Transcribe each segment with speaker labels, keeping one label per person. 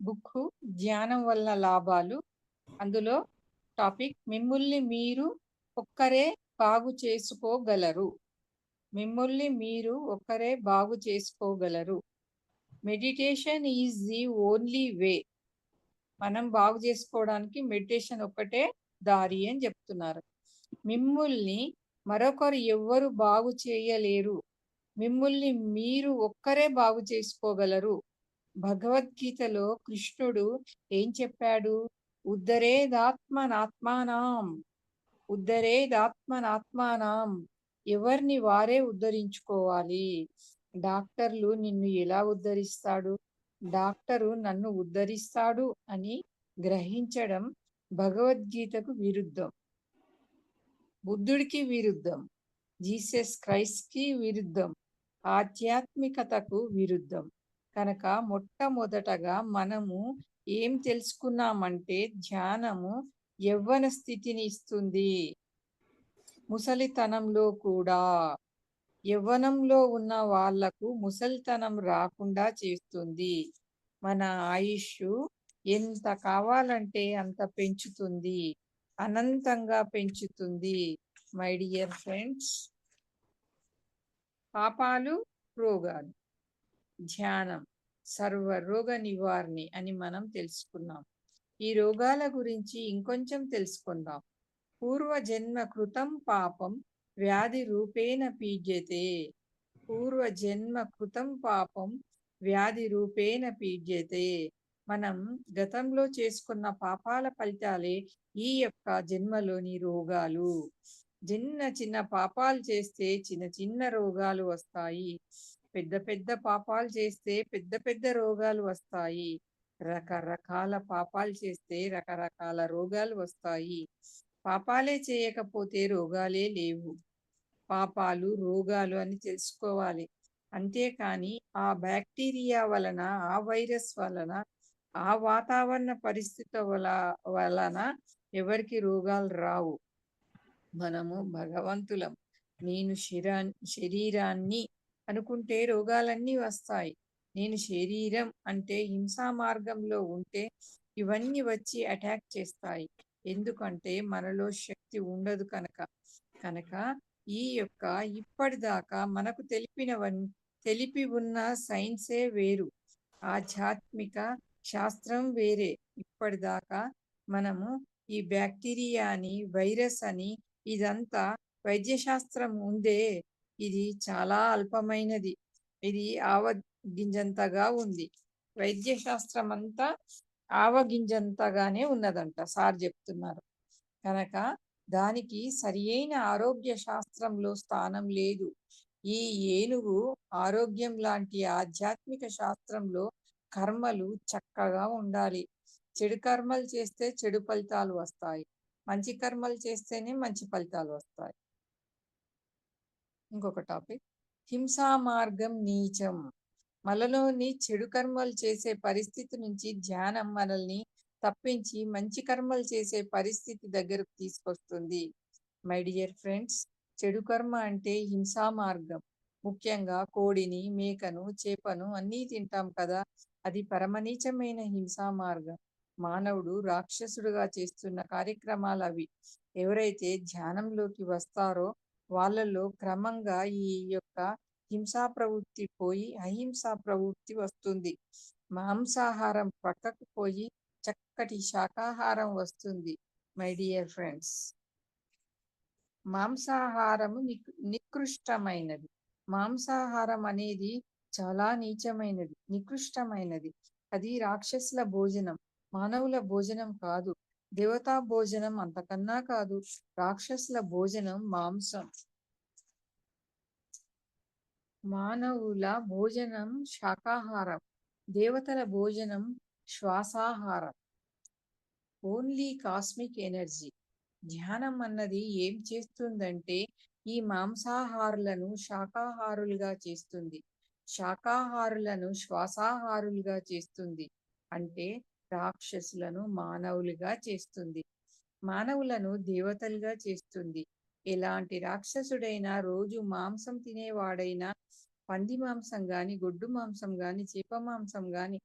Speaker 1: Book ధ్యానం వల్ల లాభాలు. అందులో టాపిక్ మిమ్మల్ని మీరు ఒక్కరే బాగు చేసుకోగలరు. మిమ్మల్ని మీరు ఒక్కరే బాగు చేసుకోగలరు. Meditation is the only way. మనం బాగు చేసుకోవడానికి మెడిటేషన్ ఒక్కటే దారి అని చెప్తున్నారు. మిమ్మల్ని మరొకరు ఎవ్వరు బాగు చేయలేరు. మిమ్మల్ని మీరు ఒక్కరే బాగు చేసుకోగలరు. భగవద్గీతలో కృష్ణుడు ఏం చెప్పాడు? ఉద్ధరేదాత్మనాత్మానాం ఉద్ధరేదాత్మనాత్మానాం ఎవరిని వారే ఉద్ధరించుకోవాలి? డాక్టర్లు నిన్ను ఎలా ఉద్ధరిస్తాడు? డాక్టరు నన్ను ఉద్ధరిస్తాడు అని గ్రహించడం భగవద్గీతకు విరుద్ధం. బుద్ధుడికి విరుద్ధం. జీసస్ క్రైస్ట్కి విరుద్ధం. ఆధ్యాత్మికతకు విరుద్ధం. కనుక మొట్టమొదటగా మనము ఏం తెలుసుకున్నామంటే ధ్యానము యవ్వన స్థితిని ఇస్తుంది. ముసలితనంలో కూడా యవ్వనంలో ఉన్న వాళ్ళకు ముసలితనం రాకుండా చేస్తుంది. మన ఆయుష్ ఎంత కావాలంటే అంత పెంచుతుంది. అనంతంగా పెంచుతుంది. మై డియర్ ఫ్రెండ్స్ పాపాలు రోగాలు. ధ్యానం సర్వ రోగ నివారణి అని మనం తెలుసుకున్నాం. ఈ రోగాల గురించి ఇంకొంచెం తెలుసుకుందాం. పూర్వ జన్మ కృతం పాపం వ్యాధి రూపేణ పీడ్యతే. పూర్వ జన్మ కృతం పాపం వ్యాధి రూపేణ పీడ్యతే. మనం గతంలో చేసుకున్న పాపాల ఫలితాలే ఈ యొక్క జన్మలోని రోగాలు. చిన్న చిన్న పాపాలు చేస్తే చిన్న చిన్న రోగాలు వస్తాయి. పెద్ద పెద్ద పాపాలు చేస్తే పెద్ద పెద్ద రోగాలు వస్తాయి. రకరకాల పాపాలు చేస్తే రకరకాల రోగాలు వస్తాయి. పాపాలే చేయకపోతే రోగాలే లేవు. పాపాలు రోగాలు అని తెలుసుకోవాలి. అంతేకాని ఆ బ్యాక్టీరియా వలన ఆ వైరస్ వలన ఆ వాతావరణ పరిస్థితి వల వలన ఎవరికి రోగాలు రావు. మనము భగవంతులం. నేను శిరా శరీరాన్ని అనుకుంటే రోగాలన్నీ వస్తాయి. నేను శరీరం అంటే హింసా మార్గంలో ఉంటే ఇవన్నీ వచ్చి అటాక్ చేస్తాయి. ఎందుకంటే మనలో శక్తి ఉండదు కనుక. కనుక ఈ యొక్క ఇప్పటిదాకా మనకు తెలిపినవన్నీ తెలిపి ఉన్న సైన్సే వేరు. ఆధ్యాత్మిక శాస్త్రం వేరే. ఇప్పటిదాకా మనము ఈ బ్యాక్టీరియా అని వైరస్ అని ఇదంతా వైద్యశాస్త్రం ఉందే. ఇది చాలా అల్పమైనది. ఇది ఆవగింజంతగా ఉంది. వైద్యశాస్త్రం అంతా ఆవగింజంతగానే ఉన్నదంట సార్ చెప్తున్నారు. కనుక దానికి సరియైన ఆరోగ్య శాస్త్రంలో స్థానం లేదు. ఈ ఏనుగు ఆరోగ్యం లాంటి ఆధ్యాత్మిక శాస్త్రంలో కర్మలు చక్కగా ఉండాలి. చెడు కర్మలు చేస్తే చెడు ఫలితాలు వస్తాయి. మంచి కర్మలు చేస్తేనే మంచి ఫలితాలు వస్తాయి. ఇంకొక టాపిక్. హింసా మార్గం నీచం. మనలోని చెడు కర్మలు చేసే పరిస్థితి నుంచి ధ్యానం మనల్ని తప్పించి మంచి కర్మలు చేసే పరిస్థితి దగ్గరకు తీసుకొస్తుంది. మై డియర్ ఫ్రెండ్స్ చెడు కర్మ అంటే హింసా మార్గం. ముఖ్యంగా కోడిని మేకను చేపను అన్నీ తింటాం కదా అది పరమనీచమైన హింసా మార్గం. మానవుడు రాక్షసుడుగా చేస్తున్న కార్యక్రమాలు అవి. ఎవరైతే ధ్యానంలోకి వస్తారో వాళ్ళలో క్రమంగా ఈ యొక్క హింసా ప్రవృత్తి పోయి అహింసా ప్రవృత్తి వస్తుంది. మాంసాహారం పక్కకు పోయి చక్కటి శాకాహారం వస్తుంది మై డియర్ ఫ్రెండ్స్. మాంసాహారము నికృష్టమైనది. మాంసాహారం అనేది చాలా నీచమైనది నికృష్టమైనది. అది రాక్షసుల భోజనం మానవుల భోజనం కాదు. దేవతా భోజనం అంతకన్నా కాదు రాక్షసుల భోజనం మాంసం. మానవుల భోజనం శాకాహారం దేవతల భోజనం శ్వాసాహారం. Only cosmic energy. ధ్యానం అన్నది ఏం చేస్తుందంటే ఈ మాంసాహారులను శాకాహారులుగా చేస్తుంది. శాకాహారులను శ్వాసాహారులుగా చేస్తుంది. అంటే రాక్షసులను మానవులుగా చేస్తుంది. మానవులను దేవతలుగా చేస్తుంది. ఎలాంటి రాక్షసుడైనా రోజు మాంసం తినేవాడైనా పంది మాంసం గాని గొడ్డు మాంసం గాని చేప మాంసం గాని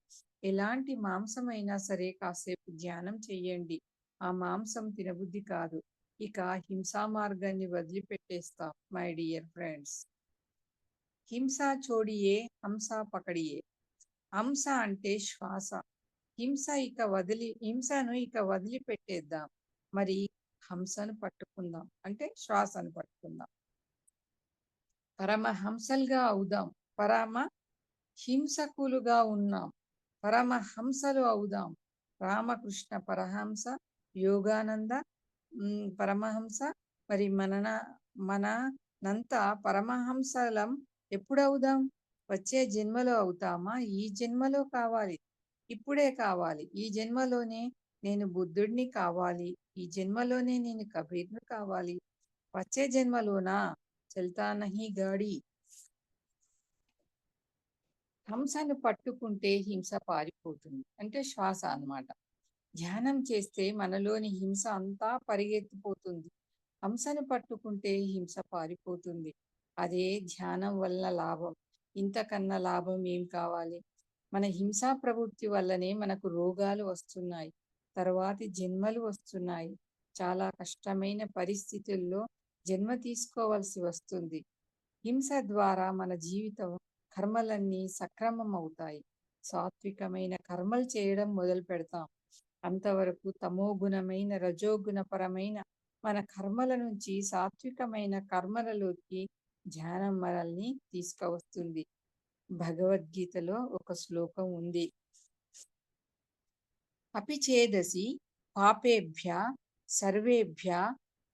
Speaker 1: ఎలాంటి మాంసమైనా సరే కాసేపు ధ్యానం చెయ్యండి. ఆ మాంసం తినబుద్ధి కాదు. ఇక హింసా మార్గాన్ని వదిలిపెట్టేస్తాం మై డియర్ ఫ్రెండ్స్. హింస చోడియే హంస పకడియే. హంస అంటే శ్వాస. హింస ఇక వదిలి హింసను ఇక వదిలిపెట్టేద్దాం. మరి హంసను పట్టుకుందాం. అంటే శ్వాసను పట్టుకుందాం. పరమహంసలుగా అవుదాం. పరమ హింసకులుగా ఉన్నాం. పరమహంసలు అవుదాం. రామకృష్ణ పరహంస యోగానంద పరమహంస మరి మన మనంతా పరమహంసలం ఎప్పుడు అవుదాం వచ్చే జన్మలో అవుతామా? ఈ జన్మలో కావాలి. ఇప్పుడే కావాలి. ఈ జన్మలోనే నేను బుద్ధుడిని కావాలి. ఈ జన్మలోనే నేను కబీర్ను కావాలి. వచ్చే జన్మలోనా? చల్తానహి గాడి. హంసను పట్టుకుంటే హింస పారిపోతుంది. అంటే శ్వాస అన్నమాట. ధ్యానం చేస్తే మనలోని హింస అంతా పరిగెత్తిపోతుంది. హంసను పట్టుకుంటే హింస పారిపోతుంది. అదే ధ్యానం వల్ల లాభం. ఇంతకన్నా లాభం ఏం కావాలి? మన హింసా ప్రవృత్తి వల్లనే మనకు రోగాలు వస్తున్నాయి. తర్వాతి జన్మలు వస్తున్నాయి. చాలా కష్టమైన పరిస్థితుల్లో జన్మ తీసుకోవాల్సి వస్తుంది. హింస ద్వారా మన జీవితం కర్మలన్నీ సక్రమం అవుతాయి సాత్వికమైన కర్మలు చేయడం మొదలు పెడతాం. అంతవరకు తమోగుణమైన రజోగుణపరమైన మన కర్మల నుంచి సాత్వికమైన కర్మలలోకి ధ్యానం మనల్ని తీసుకువస్తుంది. భగవద్గీతలో ఒక శ్లోకం ఉంది. అపిచేదసి పాపేభ్య సర్వేభ్య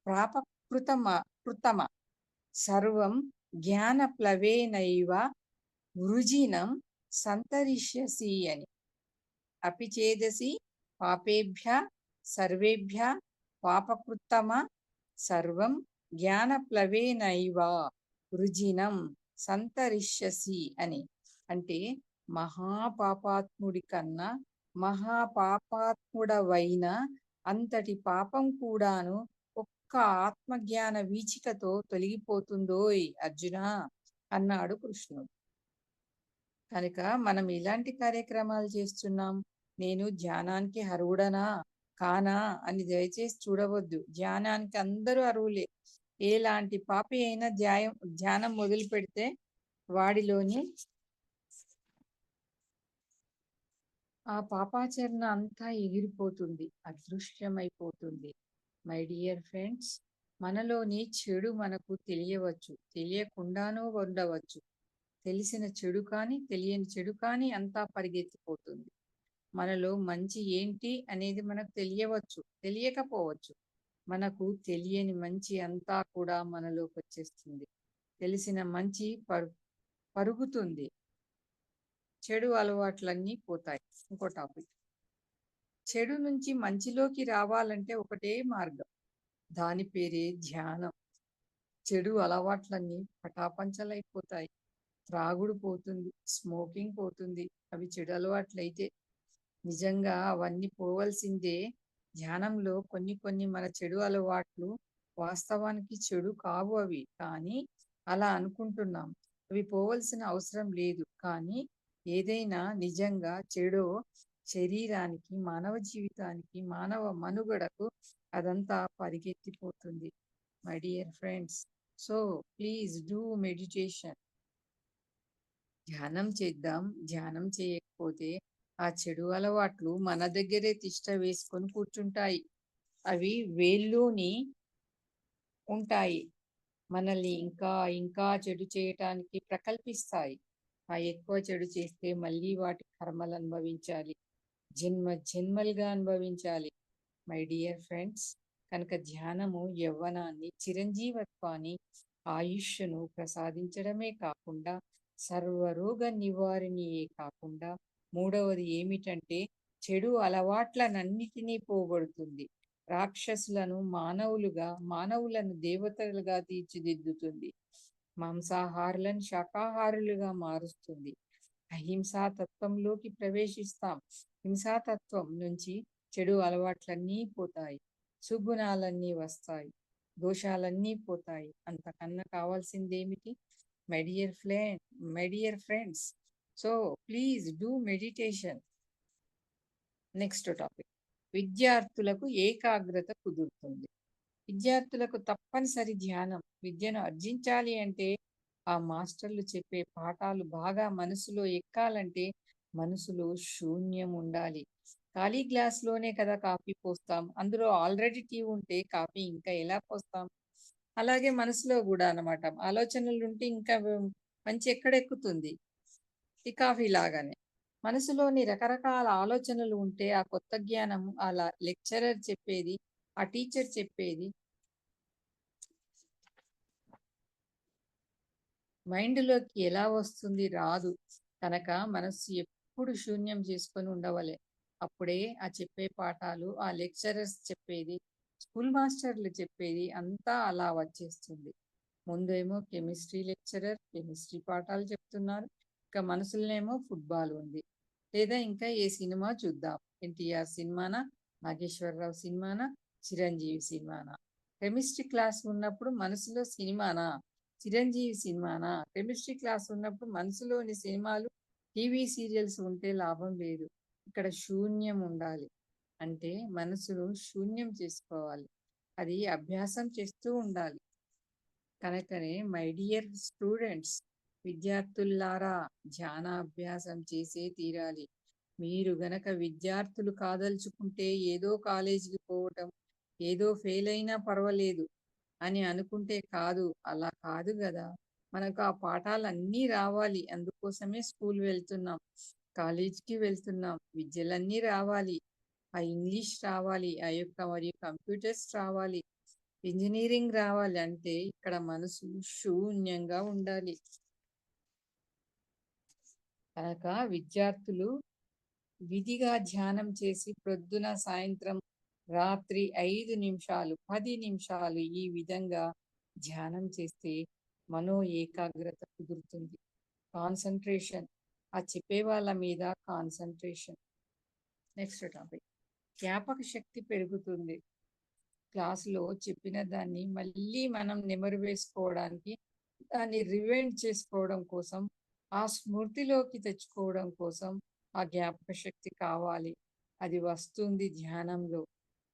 Speaker 1: ప్రాపకృతమ కృతమ. సర్వం జ్ఞానప్లవేనైవ వృజినం సంతరిష్యసి అని అపిచేదసి పాపేభ్య సర్వేభ్య పాపకృత్తమ సర్వం జ్ఞానప్లవేనైవ వృజినం. సంతరిష్యసి అని. అంటే మహాపాపాత్ముడి కన్నా మహాపాపాత్ముడవైన అంతటి పాపం కూడాను ఒక్క ఆత్మజ్ఞాన వీచికతో తొలగిపోతుందోయ్ అర్జున అన్నాడు కృష్ణుడు. కనుక మనం ఇలాంటి కార్యక్రమాలు చేస్తున్నాం. నేను ధ్యానానికి అర్హుడనా? కానా? అని దయచేసి చూడవద్దు. ధ్యానానికి అందరూ అర్హులే. ఎలాంటి పాపి అయినా ధ్యాయం ధ్యానం మొదలు పెడితే వాడిలోని ఆ పాపాచరణ అంతా ఎగిరిపోతుంది అదృశ్యమైపోతుంది. మై డియర్ ఫ్రెండ్స్ మనలోని చెడు మనకు తెలియవచ్చు తెలియకుండానూ ఉండవచ్చు. తెలిసిన చెడు కానీ తెలియని చెడు కానీ అంతా పరిగెత్తిపోతుంది. మనలో మంచి ఏంటి అనేది మనకు తెలియవచ్చు తెలియకపోవచ్చు. మనకు తెలియని మంచి అంతా కూడా మనలోకి వచ్చేస్తుంది తెలిసిన మంచి పరు పరుగుతుంది. చెడు అలవాట్లన్నీ పోతాయి. ఇంకో టాపిక్. చెడు నుంచి మంచిలోకి రావాలంటే ఒకటే మార్గం. దాని పేరే ధ్యానం. చెడు అలవాట్లన్నీ పటాపంచలైపోతాయి. త్రాగుడు పోతుంది స్మోకింగ్ పోతుంది. అవి చెడు అలవాట్లయితే నిజంగా అవన్నీ పోవలసిందే ధ్యానంలో కొన్ని కొన్ని మన చెడు అలవాట్లు వాస్తవానికి చెడు కావు అవి. కానీ అలా అనుకుంటున్నాం. అవి పోవలసిన అవసరం లేదు. కానీ ఏదైనా నిజంగా చెడో శరీరానికి మానవ జీవితానికి మానవ మనుగడకు అదంతా పరిగెత్తిపోతుంది. My dear friends so please do meditation. ధ్యానం చేద్దాం. ధ్యానం చేయకపోతే ఆ చెడు అలవాట్లు మన దగ్గరే తిష్ట వేసుకొని కూర్చుంటాయి. అవి వేళ్ళుని ఉంటాయి. మనల్ని ఇంకా ఇంకా చెడు చేయటానికి ప్రకల్పిస్తాయి. ఆ ఎక్కువ చెడు చేస్తే మళ్ళీ వాటి కర్మలు అనుభవించాలి. జన్మ జన్మలుగా అనుభవించాలి. మై డియర్ ఫ్రెండ్స్ కనుక ధ్యానము యవ్వనాన్ని చిరంజీవత్వాన్ని ఆయుష్ను ప్రసాదించడమే కాకుండా సర్వరోగ నివారణియే కాకుండా మూడవది ఏమిటంటే చెడు అలవాట్లనన్నిటినీ పోగొడుతుంది. రాక్షసులను మానవులుగా మానవులను దేవతలుగా తీర్చిదిద్దుతుంది. మాంసాహారులను శాకాహారులుగా మారుస్తుంది. అహింసాతత్వంలోకి ప్రవేశిస్తాం. హింసాతత్వం నుంచి చెడు అలవాట్లన్నీ పోతాయి. సుగుణాలన్నీ వస్తాయి. దోషాలన్నీ పోతాయి. అంతకన్నా కావాల్సిందేమిటి? My dear friend my dear friends so please do meditation next topic విద్యార్థులకు ఏకాగ్రత కుదురుతుంది. విద్యార్థులకు తప్పనిసరి ధ్యానం. విద్యను అర్జించాలి అంటే ఆ మాస్టర్లు చెప్పే పాఠాలు బాగా మనసులో ఎక్కాలంటే మనసులో శూన్యం ఉండాలి. ఖాళీ గ్లాస్లోనే కదా కాఫీ పోస్తాం. అందులో ఆల్రెడీ టీ ఉంటే కాఫీ ఇంకా ఎలా పోస్తాం? అలాగే మనసులో కూడా అనమాట ఆలోచనలు ఉంటే ఇంకా మంచి ఎక్కడెక్కుతుంది? ఎక్కుతుంది కాఫీ లాగానే. మనసులోని రకరకాల ఆలోచనలు ఉంటే ఆ కొత్త జ్ఞానం అలా లెక్చరర్ చెప్పేది ఆ టీచర్ చెప్పేది మైండ్లోకి ఎలా వస్తుంది రాదు. కనుక మనస్సు ఎప్పుడు శూన్యం చేసుకొని ఉండవలే. అప్పుడే ఆ చెప్పే పాఠాలు ఆ లెక్చరర్స్ చెప్పేది స్కూల్ మాస్టర్లు చెప్పేది అంతా అలా వచ్చేస్తుంది. ముందేమో కెమిస్ట్రీ లెక్చరర్ కెమిస్ట్రీ పాఠాలు చెప్తున్నారు. ఇంకా మనసులోనేమో ఫుట్బాల్ ఉంది. లేదా ఇంకా ఏ సినిమా చూద్దాం. ఎన్టీఆర్ సినిమానా? నాగేశ్వరరావు సినిమానా? చిరంజీవి సినిమానా? కెమిస్ట్రీ క్లాస్ ఉన్నప్పుడు మనసులో సినిమానా? చిరంజీవి సినిమానా? కెమిస్ట్రీ క్లాస్ ఉన్నప్పుడు మనసులోని సినిమాలు టీవీ సీరియల్స్ ఉంటే లాభం లేదు. ఇక్కడ శూన్యం ఉండాలి. అంటే మనసును శూన్యం చేసుకోవాలి. అది అభ్యాసం చేస్తూ ఉండాలి. కనుకనే మై డియర్ స్టూడెంట్స్ విద్యార్థుల్లారా ధ్యానాభ్యాసం చేసే తీరాలి. మీరు గనక విద్యార్థులు కాదలుచుకుంటే ఏదో కాలేజీకి పోవటం ఏదో ఫెయిల్ అయినా పర్వాలేదు అని అనుకుంటే కాదు. అలా కాదు కదా మనకు ఆ పాఠాలన్నీ రావాలి. అందుకోసమే స్కూల్ వెళ్తున్నాం కాలేజీకి వెళ్తున్నాం విద్యలన్నీ రావాలి. ఆ ఇంగ్లీష్ రావాలి ఆ యొక్క మరియు కంప్యూటర్స్ రావాలి ఇంజనీరింగ్ రావాలి అంటే ఇక్కడ మనసు శూన్యంగా ఉండాలి. కనుక విద్యార్థులు విధిగా ధ్యానం చేసి ప్రొద్దున సాయంత్రం రాత్రి ఐదు నిమిషాలు పది నిమిషాలు ఈ విధంగా ధ్యానం చేస్తే మనో ఏకాగ్రత కుదురుతుంది. కాన్సన్ట్రేషన్. ఆ చెప్పే వాళ్ళ మీద కాన్సన్ట్రేషన్. Next topic. జ్ఞాపక శక్తి పెరుగుతుంది. క్లాసులో చెప్పిన దాన్ని మళ్ళీ మనం నెమరు వేసుకోవడానికి దాన్ని రివైండ్ చేసుకోవడం కోసం ఆ స్మృతిలోకి తెచ్చుకోవడం కోసం ఆ జ్ఞాపక శక్తి కావాలి. అది వస్తుంది ధ్యానంలో.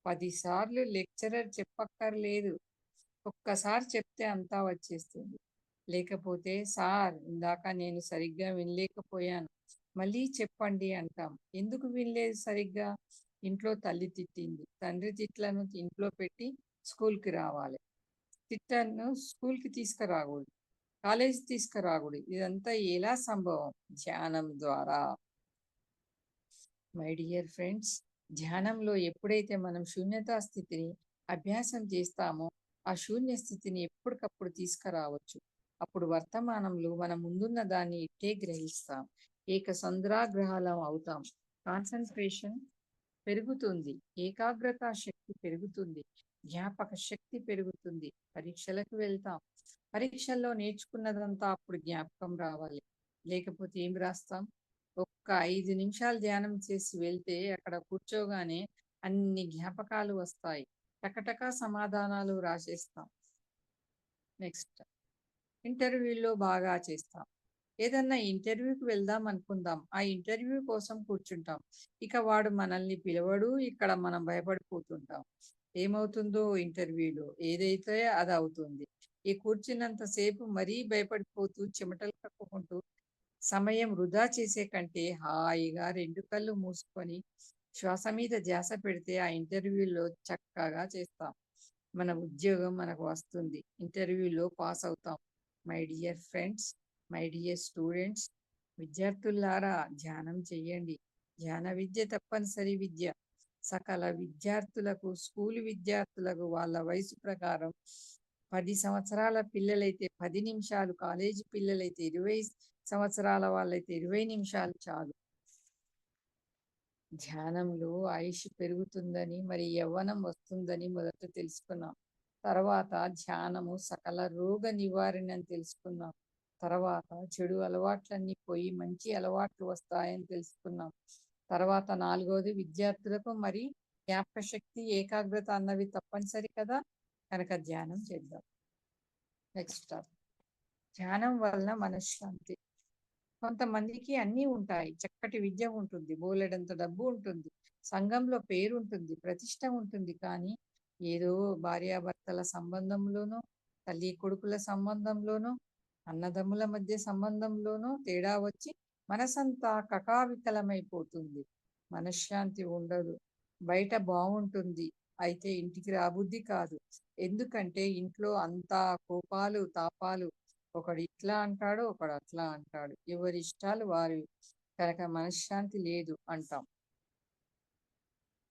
Speaker 1: పదిసార్లు లెక్చరర్ చెప్పక్కర్లేదు. ఒక్కసారి చెప్తే అంతా వచ్చేస్తుంది. లేకపోతే సార్ ఇందాక నేను సరిగ్గా వినలేకపోయాను. మళ్ళీ చెప్పండి అంటాం. ఎందుకు వినలేదు సరిగ్గా? ఇంట్లో తల్లి తిట్టింది. తండ్రి తిట్లను ఇంట్లో పెట్టి స్కూల్కి రావాలి. తిట్టను స్కూల్కి తీసుకురాకూడదు. కాలేజ్ తీసుకురాకూడదు. ఇదంతా ఎలా సంభవం? ధ్యానం ద్వారా. మై డియర్ ఫ్రెండ్స్ ధ్యానంలో ఎప్పుడైతే మనం శూన్యతా స్థితిని అభ్యాసం చేస్తామో ఆ శూన్య స్థితిని ఎప్పటికప్పుడు తీసుకురావచ్చు. అప్పుడు వర్తమానంలో మనం ముందున్న దాన్ని ఇట్టే గ్రహిస్తాం. ఏక సంద్రాగ్రహాలం అవుతాం. కాన్సన్ట్రేషన్ పెరుగుతుంది. ఏకాగ్రత శక్తి పెరుగుతుంది. జ్ఞాపక శక్తి పెరుగుతుంది. పరీక్షలకు వెళ్తాం. పరీక్షల్లో నేర్చుకున్నదంతా అప్పుడు జ్ఞాపకం రావాలి. లేకపోతే ఏం రాస్తాం? ఒక్క ఐదు నిమిషాలు ధ్యానం చేసి వెళ్తే అక్కడ కూర్చోగానే అన్ని జ్ఞాపకాలు వస్తాయి. టకటకా సమాధానాలు రాసేస్తాం. నెక్స్ట్. ఇంటర్వ్యూలో బాగా చేస్తాం. ఏదన్నా ఇంటర్వ్యూకి వెళ్దాం అనుకుందాం. ఆ ఇంటర్వ్యూ కోసం కూర్చుంటాం. ఇక వాడు మనల్ని పిలవడు ఇక్కడ మనం భయపడిపోతుంటాం. ఏమవుతుందో ఇంటర్వ్యూలో. ఏదైతే అది అవుతుంది. ఈ కూర్చున్నంత సేపు మరీ భయపడిపోతూ చెమటలు కక్కుకుంటూ సమయం వృధా చేసే కంటే హాయిగా రెండు కళ్ళు మూసుకొని శ్వాస మీద ధ్యాస పెడితే ఆ ఇంటర్వ్యూలో చక్కగా చేస్తాం. మన ఉద్యోగం మనకు వస్తుంది. ఇంటర్వ్యూలో పాస్ అవుతాం. My dear friends my dear students విద్యార్థులారా ధ్యానం చేయండి. ధ్యాన విద్య తప్పనిసరి విద్య. సకల విద్యార్థులకు స్కూల్ విద్యార్థులకు వాళ్ళ వయసు ప్రకారం పది సంవత్సరాల పిల్లలైతే పది నిమిషాలు కాలేజీ పిల్లలైతే ఇరవై సంవత్సరాల వాళ్ళైతే ఇరవై నిమిషాలు చాలు. ధ్యానంలో ఆయుష్ పెరుగుతుందని మరి యవ్వనం వస్తుందని మొదట తెలుసుకున్నాం. తర్వాత ధ్యానము సకల రోగ నివారణ అని తెలుసుకున్నాం. తర్వాత చెడు అలవాట్లన్నీ పోయి మంచి అలవాట్లు వస్తాయని తెలుసుకున్నాం. తర్వాత నాలుగవది విద్యార్థులకు మరి జ్ఞాపక శక్తి ఏకాగ్రత అన్నవి తప్పనిసరి కదా. కనుక ధ్యానం చేద్దాం. నెక్స్ట్ ధ్యానం వలన మనశ్శాంతి. కొంతమందికి అన్నీ ఉంటాయి. చక్కటి విద్య ఉంటుంది. బోలెడంత డబ్బు ఉంటుంది. సంఘంలో పేరు ఉంటుంది. ప్రతిష్ట ఉంటుంది. కానీ ఏదో భార్యాభర్తల సంబంధంలోనో తల్లి కొడుకుల సంబంధంలోనో అన్నదమ్ముల మధ్య సంబంధంలోనో తేడా వచ్చి మనసంతా కకావికలమైపోతుంది. మనశ్శాంతి ఉండదు. బయట బాగుంటుంది అయితే ఇంటికి రాబుద్ధి కాదు. ఎందుకంటే ఇంట్లో అంతా కోపాలు తాపాలు. ఒకడు ఇట్లా అంటాడు ఒకడు అట్లా అంటాడు. ఎవరి ఇష్టాలు వారి కనుక మనశ్శాంతి లేదు అంటాం.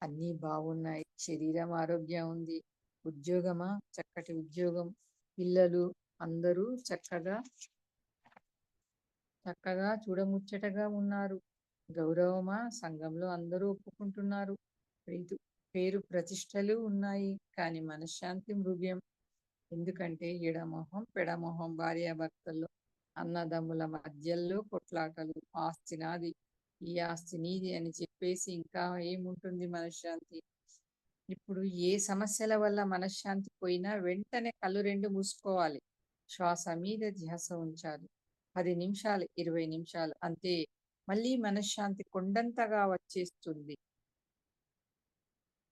Speaker 1: అన్నీ బాగున్నాయి. శరీరం ఆరోగ్యం ఉంది. ఉద్యోగమా? చక్కటి ఉద్యోగం. పిల్లలు అందరూ చక్కగా చక్కగా చూడముచ్చటగా ఉన్నారు. గౌరవమా? సంఘంలో అందరూ ఒప్పుకుంటున్నారు. ప్రీతు పేరు ప్రతిష్టలు ఉన్నాయి కానీ మనశ్శాంతి మృగ్యం. ఎందుకంటే ఎడమొహం పెడమొహం భార్యాభర్తల్లో అన్నదమ్ముల మధ్యలో కొట్లాటలు ఆస్తి నాది ఈ ఆస్తి నీది అని చెప్పేసి ఇంకా ఏముంటుంది మనశ్శాంతి? ఇప్పుడు ఏ సమస్యల వల్ల మనశ్శాంతి పోయినా వెంటనే కళ్ళు రెండు మూసుకోవాలి. శ్వాస మీద ధ్యాస ఉంచాలి. పది నిమిషాలు ఇరవై నిమిషాలు అంతే. మళ్ళీ మనశ్శాంతి కొండంతగా వచ్చేస్తుంది.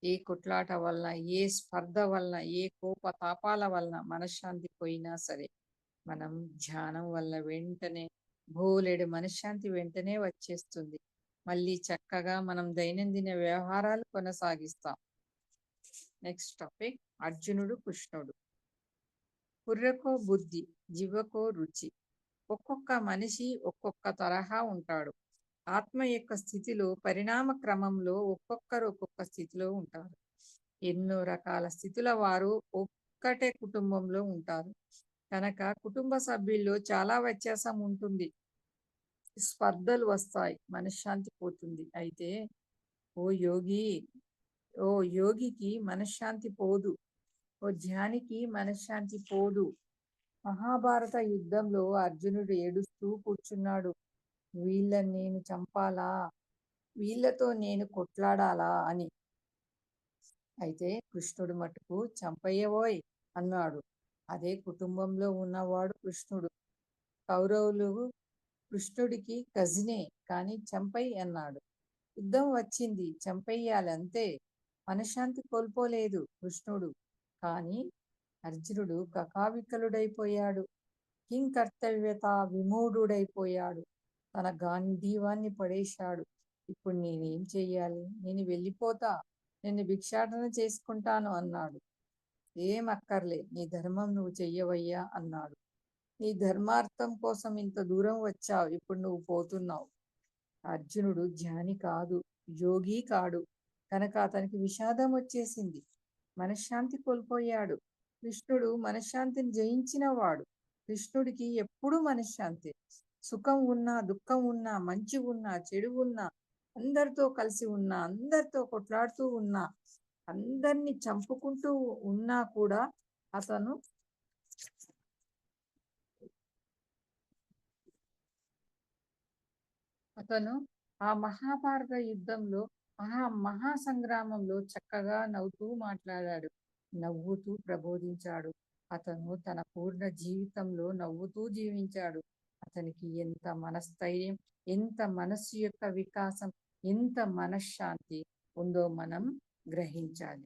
Speaker 1: ఏ కొట్లాట వలన ఏ స్పర్ధ వలన ఏ కోప తాపాల వలన మనశ్శాంతి పోయినా సరే మనం ధ్యానం వల్ల వెంటనే బోలెడు మనశ్శాంతి వెంటనే వచ్చేస్తుంది. మళ్ళీ చక్కగా మనం దైనందిన వ్యవహారాలు కొనసాగిస్తాం. నెక్స్ట్ టాపిక్ అర్జునుడు కృష్ణుడు. కుర్రకో బుద్ధి జివ్వకో రుచి. ఒక్కొక్క మనిషి ఒక్కొక్క తరహా ఉంటాడు. ఆత్మ యొక్క స్థితిలో పరిణామ క్రమంలో ఒక్కొక్కరు ఒక్కొక్క స్థితిలో ఉంటారు. ఎన్నో రకాల స్థితుల వారు ఒక్కటే కుటుంబంలో ఉంటారు. కనుక కుటుంబ సభ్యుల్లో చాలా వ్యత్యాసం ఉంటుంది. స్పర్ధలు వస్తాయి. మనశ్శాంతి పోతుంది. అయితే ఓ యోగి ఓ యోగికి మనశ్శాంతి పోదు. ఓ ధ్యానికి మనశ్శాంతి పోదు. మహాభారత యుద్ధంలో అర్జునుడు ఏడుస్తూ కూర్చున్నాడు. వీళ్ళని నేను చంపాలా? వీళ్ళతో నేను కొట్లాడాలా అని. అయితే కృష్ణుడు మటుకు చంపయ్యవోయ్ అన్నాడు. అదే కుటుంబంలో ఉన్నవాడు కృష్ణుడు. కౌరవులు కృష్ణుడికి కజినే కానీ చంపై అన్నాడు. యుద్ధం వచ్చింది. చంపయ్యాలంతే మనశ్శాంతి కోల్పోలేదు కృష్ణుడు. కానీ అర్జునుడు కకావికలుడైపోయాడు. కింకర్తవ్యత విమూఢుడైపోయాడు తన గాంధీవాన్ని పడేశాడు. ఇప్పుడు నేనేం చెయ్యాలి? నేను వెళ్ళిపోతా. నేను భిక్షాటన చేసుకుంటాను అన్నాడు. ఏం అక్కర్లే నీ ధర్మం నువ్వు చెయ్యవయ్యా అన్నాడు. నీ ధర్మార్థం కోసం ఇంత దూరం వచ్చావు. ఇప్పుడు నువ్వు పోతున్నావు. అర్జునుడు ధ్యాని కాదు యోగి కాడు. కనుక అతనికి విషాదం వచ్చేసింది. మనశ్శాంతి కోల్పోయాడు. కృష్ణుడు మనశ్శాంతిని జయించినవాడు. కృష్ణుడికి ఎప్పుడూ మనశ్శాంతి. సుఖం ఉన్నా దుఃఖం ఉన్నా మంచి ఉన్నా చెడు ఉన్నా అందరితో కలిసి ఉన్నా అందరితో కొట్లాడుతూ ఉన్నా అందరినీ చంపుకుంటూ ఉన్నా కూడా అతను అతను ఆ మహాభారత యుద్ధంలో మహా మహా సంగ్రామంలో చక్కగా నవ్వుతూ మాట్లాడాడు. నవ్వుతూ ప్రబోధించాడు. అతను తన పూర్ణ జీవితంలో నవ్వుతూ జీవించాడు. అతనికి ఎంత మనస్థైర్యం ఎంత మనస్సు యొక్క వికాసం ఎంత మనశ్శాంతి ఉందో మనం గ్రహించాలి.